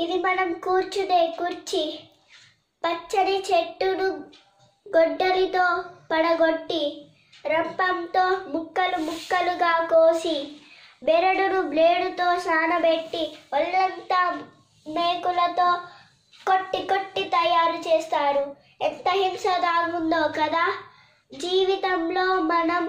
ఇది మనం కూర్చునే కుర్చీ. పచ్చని చెట్టును గొడ్డలితో పడగొట్టి రంపంతో ముక్కలు ముక్కలుగా కోసి బెరడును బ్లేడుతో సానబెట్టి ఒళ్ళంతా మేకులతో కొట్టి కొట్టి తయారు చేస్తారు. ఎంత హింస దాగుందో కదా! జీవితంలో మనం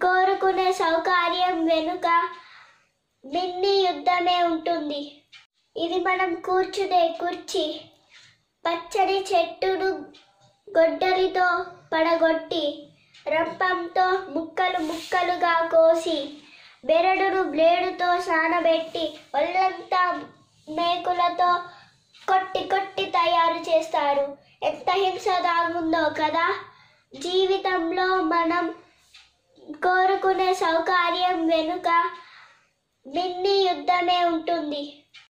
కోరుకునే సౌకర్యం వెనుక మిన్ని యుద్ధమే ఉంటుంది. ఇది మనం కూర్చునే కుర్చీ. పచ్చని చెట్టును గొడ్డలితో పడగొట్టి రంపంతో ముక్కలు ముక్కలుగా కోసి బెరడును బ్లేడుతో సానబెట్టి ఒళ్ళంతా మేకులతో కొట్టి కొట్టి తయారు చేస్తారు. ఎంత హింస దాగుందో కదా! జీవితంలో మనం కోరుకునే సౌకర్యం వెనుక మిన్ని యుద్ధమే ఉంటుంది.